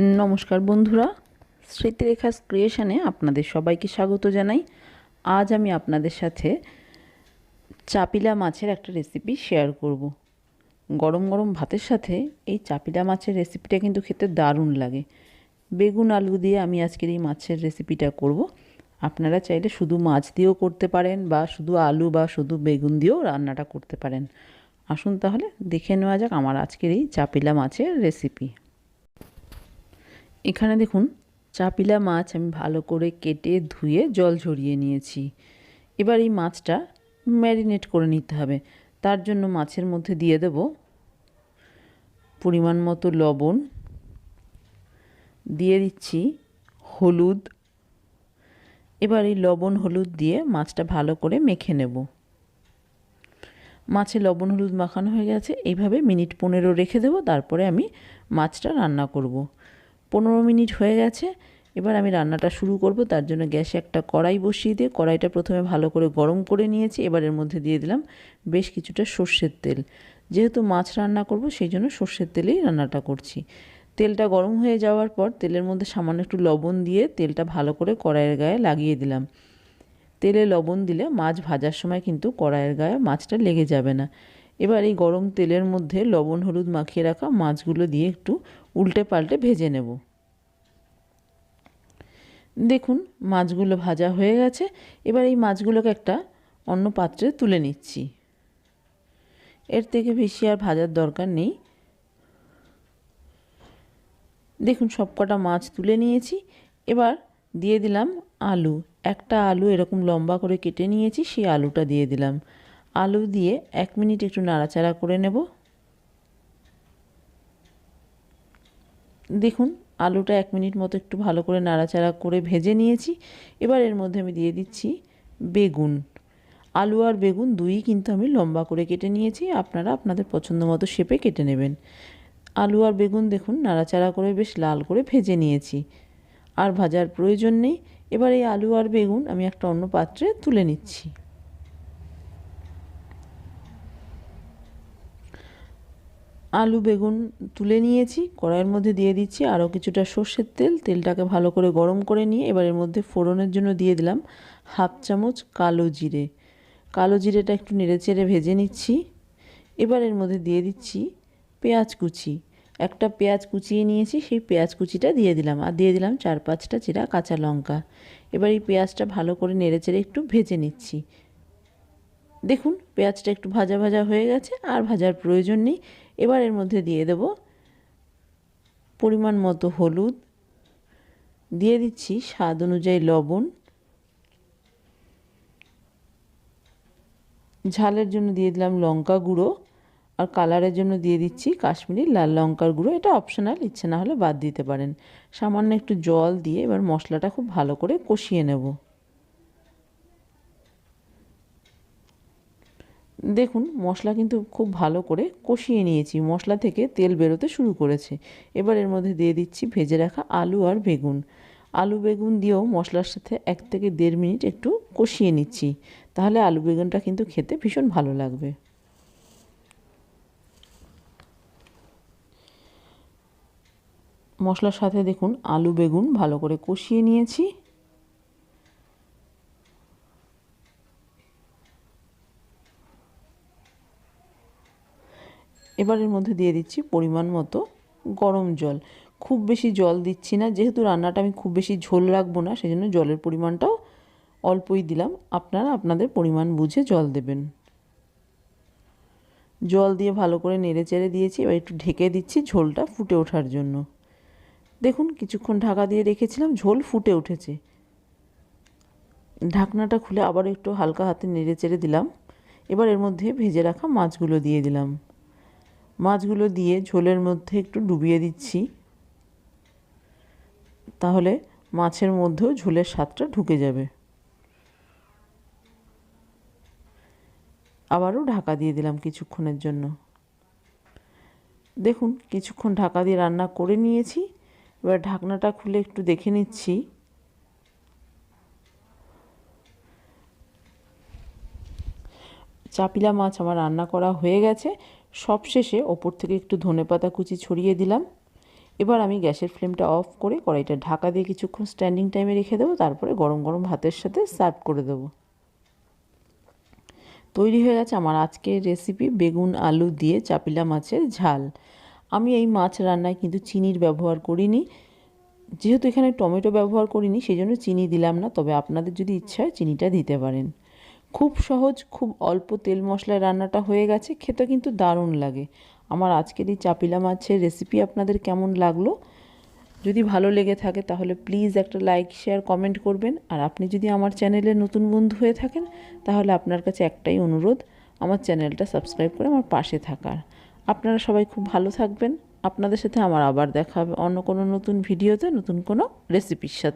নমস্কার বন্ধুরা স্মৃতিরেখা ক্রিয়েশানে আপনাদের সবাইকে স্বাগত জানাই। আজ আমি আপনাদের সাথে চাপিলা মাছের একটা রেসিপি শেয়ার করব। গরম গরম ভাতের সাথে এই চাপিলা মাছের রেসিপিটা কিন্তু খেতে দারুণ লাগে। বেগুন আলু দিয়ে আমি আজকের এই মাছের রেসিপিটা করব। আপনারা চাইলে শুধু মাছ দিয়েও করতে পারেন বা শুধু আলু বা শুধু বেগুন দিয়েও রান্নাটা করতে পারেন। আসুন তাহলে দেখে নেওয়া যাক আমার আজকের এই চাপিলা মাছের রেসিপি এখানে দেখুন, চাপিলা মাছ আমি ভালো করে কেটে ধুয়ে জল ঝরিয়ে নিয়েছি। এবার এই মাছটা ম্যারিনেট করে নিতে হবে। তার জন্য মাছের মধ্যে দিয়ে দেব পরিমাণ মতো লবণ। দিয়ে দিচ্ছি হলুদ। এবার এই লবণ হলুদ দিয়ে মাছটা ভালো করে মেখে নেব। মাছে লবণ হলুদ মাখানো হয়ে গেছে এইভাবে মিনিট পনেরো রেখে দেবো, তারপরে আমি মাছটা রান্না করব। পনেরো মিনিট হয়ে গেছে, এবার আমি রান্নাটা শুরু করব। তার জন্য গ্যাসে একটা কড়াই বসিয়ে দিয়ে, কড়াইটা প্রথমে ভালো করে গরম করে নিয়েছি, এবার এর মধ্যে দিয়ে দিলাম বেশ কিছুটা সর্ষের তেল। যেহেতু মাছ রান্না করব, সেই জন্য সর্ষের তেলেই রান্নাটা করছি। তেলটা গরম হয়ে যাওয়ার পর, তেলের মধ্যে সামান্য একটু লবণ দিয়ে তেলটা ভালো করে কড়াইয়ের গায়ে লাগিয়ে দিলাম। তেলে লবণ দিলে মাছ ভাজার সময় কিন্তু কড়াইয়ের গায়ে মাছটা লেগে যাবে না। এবার এই গরম তেলের মধ্যে লবণ, হলুদ মাখিয়ে রাখা মাছগুলো দিয়ে একটু উল্টে পাল্টে ভেজে নেব। দেখুন, মাছগুলো ভাজা হয়ে গেছে। এবার এই মাছগুলোকে একটা অন্য পাত্রে তুলে নিচ্ছি। এর থেকে বেশি আর ভাজার দরকার নেই। দেখুন, সবকটা মাছ তুলে নিয়েছি। এবার দিয়ে দিলাম আলু। একটা আলু এরকম লম্বা করে কেটে নিয়েছি, সেই আলুটা দিয়ে দিলাম। আলু দিয়ে এক মিনিট একটু নাড়াচাড়া করে নেব। দেখুন, আলুটা এক মিনিট মতো একটু ভালো করে নাড়াচাড়া করে ভেজে নিয়েছি। এবার এর মধ্যে আমি দিয়ে দিচ্ছি বেগুন। আলু আর বেগুন দুই কিন্তু আমি লম্বা করে কেটে নিয়েছি, আপনারা আপনাদের পছন্দ মতো শেপে কেটে নেবেন। আলু আর বেগুন দেখুন, নাড়াচাড়া করে বেশ লাল করে ভেজে নিয়েছি। আর ভাজার প্রয়োজন নেই। এবার এই আলু আর বেগুন আমি একটা অন্য পাত্রে তুলে নিচ্ছি। আলু, বেগুন তুলে নিয়েছি, কড়াইয়ের মধ্যে দিয়ে দিচ্ছি, আরও কিছুটা সর্ষের তেল, তেলটাকে ভালো করে গরম করে নিয়ে এবার এর মধ্যে ফোড়নের জন্য দিয়ে দিলাম হাফ চামচ কালো জিরে। কালো জিরেটা একটু নেড়ে চেড়ে ভেজে নিচ্ছি। এবার এর মধ্যে দিয়ে দিচ্ছি পেঁয়াজ কুচি। একটা পেঁয়াজ কুচিয়ে নিয়েছি, সেই পেঁয়াজ কুচিটা দিয়ে দিলাম আর দিয়ে দিলাম চার পাঁচটা চিরা কাঁচা লঙ্কা। এবার এই পেঁয়াজটা ভালো করে নেড়ে চেড়ে একটু ভেজে নিচ্ছি। দেখুন, পেঁয়াজটা একটু ভাজা ভাজা হয়ে গেছে, আর ভাজার প্রয়োজন নেই। এবার এর মধ্যে দিয়ে দেব পরিমাণ মতো হলুদ। দিয়ে দিচ্ছি স্বাদ অনুযায়ী লবণ। ঝালের জন্য দিয়ে দিলাম লঙ্কা গুঁড়ো আর কালারের জন্য দিয়ে দিচ্ছি কাশ্মীরি লাল লঙ্কার গুঁড়ো। এটা অপশনাল ইচ্ছে না হলে বাদ দিতে পারেন। সামান্য একটু জল দিয়ে এবার মশলাটা খুব ভালো করে কষিয়ে নেব। দেখুন, মশলা কিন্তু খুব ভালো করে কষিয়ে নিয়েছি। মশলা থেকে তেল বেরোতে শুরু করেছে। এবার এর মধ্যে দিয়ে দিচ্ছি ভেজে রাখা আলু আর বেগুন। আলু বেগুন দিয়েও মশলার সাথে এক থেকে দেড় মিনিট একটু কষিয়ে নিচ্ছি। তাহলে আলু বেগুনটা কিন্তু খেতে ভীষণ ভালো লাগবে। মশলার সাথে দেখুন, আলু বেগুন ভালো করে কষিয়ে নিয়েছি। এবার এর মধ্যে দিয়ে দিচ্ছি পরিমাণ মতো গরম জল। খুব বেশি জল দিচ্ছি না, যেহেতু রান্নাটা আমি খুব বেশি ঝোল রাখব না সেই জন্য জলের পরিমাণটাও অল্পই দিলাম। আপনারা আপনাদের পরিমাণ বুঝে জল দেবেন। জল দিয়ে ভালো করে নেড়ে চেড়ে দিয়েছি, এবার একটু ঢেকে দিচ্ছি ঝোলটা ফুটে ওঠার জন্য। দেখুন, কিছুক্ষণ ঢাকা দিয়ে রেখেছিলাম, ঝোল ফুটে উঠেছে। ঢাকনাটা খুলে আবার একটু হালকা হাতে নেড়ে চেড়ে দিলাম। এবার এর মধ্যে ভেজে রাখা মাছগুলো দিয়ে দিলাম। মাছগুলো দিয়ে ঝোলের মধ্যে একটু ডুবিয়ে দিচ্ছি। তাহলে মাছের মধ্যেও ঝোলের স্বাদটা ঢুকে যাবে। আবারও ঢাকা দিয়ে দিলাম কিছুক্ষণের জন্য। দেখুন, কিছুক্ষণ ঢাকা দিয়ে রান্না করে নিয়েছি। এবার ঢাকনাটা খুলে একটু দেখে নিচ্ছি। চাপিলা মাছ আমার রান্না করা হয়ে গেছে। সবশেষে ওপর থেকে একটু ধনে পাতা কুচি ছড়িয়ে দিলাম। এবার আমি গ্যাসের ফ্লেমটা অফ করে কড়াইটা ঢাকা দিয়ে কিছুক্ষণ স্ট্যান্ডিং টাইমে রেখে দেবো, তারপরে গরম গরম ভাতের সাথে সার্ভ করে দেবো। তৈরি হয়ে গেছে আমার আজকের রেসিপি বেগুন আলু দিয়ে চাপিলা মাছের ঝাল। আমি এই মাছ রান্নায় কিন্তু চিনির ব্যবহার করিনি। যেহেতু এখানে টমেটো ব্যবহার করিনি সেই জন্য চিনি দিলাম না, তবে আপনাদের যদি ইচ্ছা হয় চিনিটা দিতে পারেন। খুব সহজ, খুব অল্প তেল মশলায় রান্নাটা হয়ে গেছে, খেতে কিন্তু দারুণ লাগে। আমার আজকের এই চাপিলা মাছের রেসিপি আপনাদের কেমন লাগল? যদি ভালো লেগে থাকে তাহলে প্লিজ একটা লাইক শেয়ার কমেন্ট করবেন। আর আপনি যদি আমার চ্যানেলে নতুন বন্ধু হয়ে থাকেন, তাহলে আপনার কাছে একটাই অনুরোধ, আমার চ্যানেলটা সাবস্ক্রাইব করে আমার পাশে থাকার। আপনারা সবাই খুব ভালো থাকবেন। আপনাদের সাথে আমার আবার দেখা হবে অন্য কোনো নতুন ভিডিওতে নতুন কোনো রেসিপির সাথে।